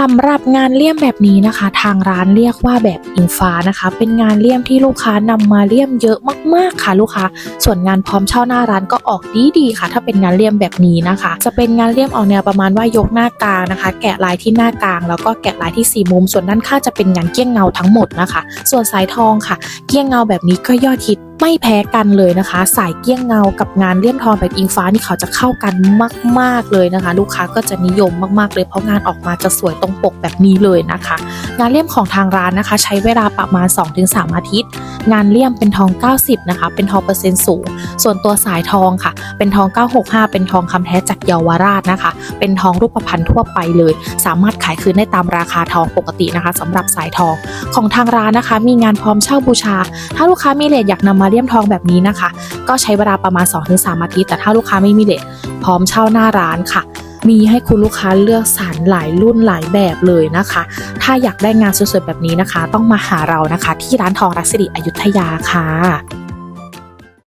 สำหรับงานเลี่ยมแบบนี้นะคะ ทางร้านเรียกว่าแบบอิงฟ้านะคะ เป็นงานเลี่ยมที่ลูกค้านำมาเลี่ยมเยอะมาก ๆค่ะ ลูกค้า ส่วนงานพร้อมเช่าหน้าร้านก็ออกดีๆค่ะ ถ้าเป็นงานเลี่ยมแบบนี้นะคะ จะเป็นงานเลี่ยมออกแนวประมาณว่ายกหน้ากลางนะคะ แกะลายที่หน้ากลาง แล้วก็แกะลายที่สี่มุม ส่วนด้านข้างจะเป็นงานเกี้ยงเงาทั้งหมดนะคะ ส่วนสายทองค่ะ เกี้ยงเงาแบบนี้ก็ยอดฮิต ไม่แพ้กันเลยนะคะ สายเกี้ยงเงากับงานเลี่ยมทองแบบอิงฟ้านี่เขาจะเข้ากันมาก ๆเลยนะคะ ลูกค้าก็จะนิยมมากๆเลยเพราะงานออกมาจะสวยตรงปกแบบนี้เลยนะคะ งานเลี่ยมของทางร้านนะคะ ใช้เวลาประมาณ 2-3 อาทิตย์ งานเลี่ยมเป็นทอง 90 นะคะ เป็นทองเปอร์เซ็นต์สูง ส่วนตัวสายทองค่ะ เป็นทอง 965 เป็นทองคำแท้จากเยาวราชนะคะ เป็นทองรูปพรรณทั่วไปเลย สามารถขายคืนได้ตามราคาทองปกตินะคะสำหรับสายทองของทางร้านนะคะ มีงานพร้อมเช่าบูชา ถ้าลูกค้ามีเลทอยากนำมาเลี่ยมทองแบบนี้นะคะ ก็ใช้เวลาประมาณ 2-3อาทิตย์แต่ถ้าลูกค้าไม่มีเลทพร้อมเช่าหน้าร้านค่ะ มีให้คุณลูกค้าเลือกสารหลายรุ่นหลายแบบเลยนะคะ ถ้าอยากได้งานสวยๆแบบนี้นะคะ ต้องมาหาเรานะคะ ที่ร้านทองรักสิริอยุธยาค่ะ